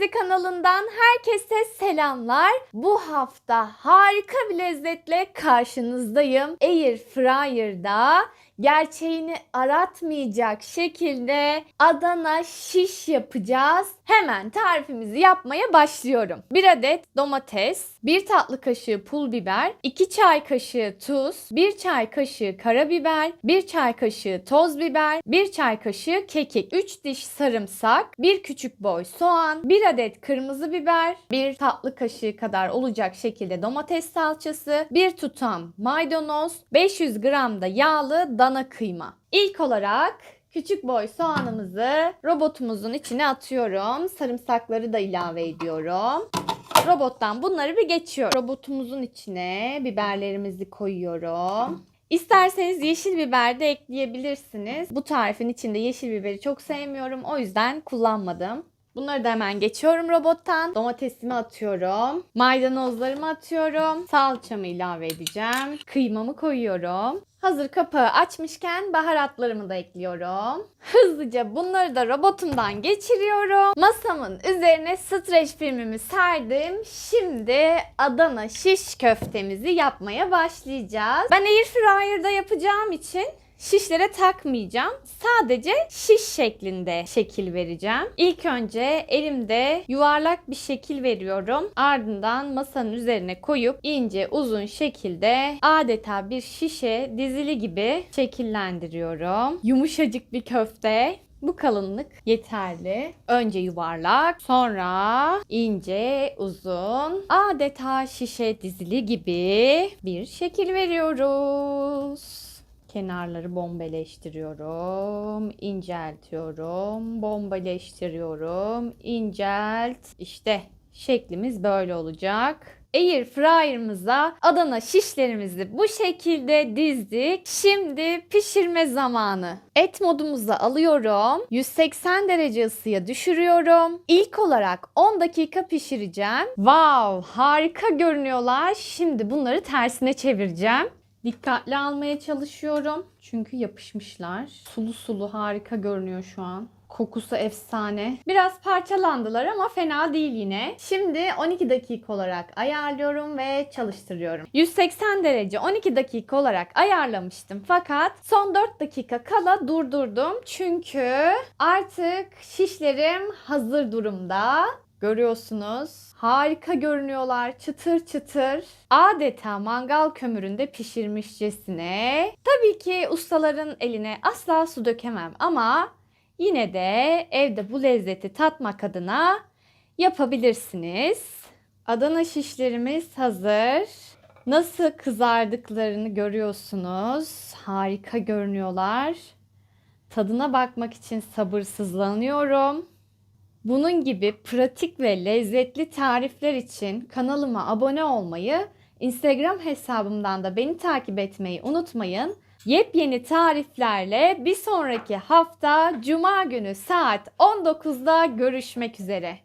Lezzi kanalından herkese selamlar. Bu hafta harika bir lezzetle karşınızdayım. Air Fryer'da gerçeğini aratmayacak şekilde Adana şiş yapacağız. Hemen tarifimizi yapmaya başlıyorum. 1 adet domates, 1 tatlı kaşığı pul biber, 2 çay kaşığı tuz, 1 çay kaşığı karabiber, 1 çay kaşığı toz biber, 1 çay kaşığı kekik, 3 diş sarımsak, 1 küçük boy soğan, 1 adet kırmızı biber, 1 tatlı kaşığı kadar olacak şekilde domates salçası, 1 tutam maydanoz, 500 gram da yağlı dana kıyma. İlk olarak küçük boy soğanımızı robotumuzun içine atıyorum. Sarımsakları da ilave ediyorum. Robottan bunları bir geçiyorum. Robotumuzun içine biberlerimizi koyuyorum. İsterseniz yeşil biber de ekleyebilirsiniz. Bu tarifin içinde yeşil biberi çok sevmiyorum. O yüzden kullanmadım. Bunları da hemen geçiyorum robottan. Domatesimi atıyorum. Maydanozlarımı atıyorum. Salçamı ilave edeceğim. Kıymamı koyuyorum. Hazır kapağı açmışken baharatlarımı da ekliyorum. Hızlıca bunları da robotumdan geçiriyorum. Masamın üzerine streç filmimi serdim. Şimdi Adana şiş köftemizi yapmaya başlayacağız. Ben air fryer'da yapacağım için Şişlere takmayacağım. Sadece şiş şeklinde şekil vereceğim. İlk önce elimde yuvarlak bir şekil veriyorum. Ardından masanın üzerine koyup ince uzun şekilde adeta bir şişe dizili gibi şekillendiriyorum. Yumuşacık bir köfte. Bu kalınlık yeterli. Önce yuvarlak, sonra ince, uzun, adeta şişe dizili gibi bir şekil veriyoruz. Kenarları bombeleştiriyorum, inceltiyorum, bombeleştiriyorum, incelt. İşte şeklimiz böyle olacak. Air fryer'ımıza Adana şişlerimizi bu şekilde dizdik. Şimdi pişirme zamanı. Et modumuza alıyorum. 180 derece ısıya düşürüyorum. İlk olarak 10 dakika pişireceğim. Wow, harika görünüyorlar. Şimdi bunları tersine çevireceğim. Dikkatli almaya çalışıyorum. Çünkü yapışmışlar. Sulu sulu harika görünüyor şu an. Kokusu efsane. Biraz parçalandılar ama fena değil yine. Şimdi 12 dakika olarak ayarlıyorum ve çalıştırıyorum. 180 derece 12 dakika olarak ayarlamıştım. Fakat son 4 dakika kala durdurdum. Çünkü artık şişlerim hazır durumda. Görüyorsunuz. Harika görünüyorlar. Çıtır çıtır. Adeta mangal kömüründe pişirmişçesine. Tabii ki ustaların eline asla su dökemem ama yine de evde bu lezzeti tatmak adına yapabilirsiniz. Adana şişlerimiz hazır. Nasıl kızardıklarını görüyorsunuz. Harika görünüyorlar. Tadına bakmak için sabırsızlanıyorum. Bunun gibi pratik ve lezzetli tarifler için kanalıma abone olmayı, Instagram hesabımdan da beni takip etmeyi unutmayın. Yepyeni tariflerle bir sonraki hafta Cuma günü saat 19'da görüşmek üzere.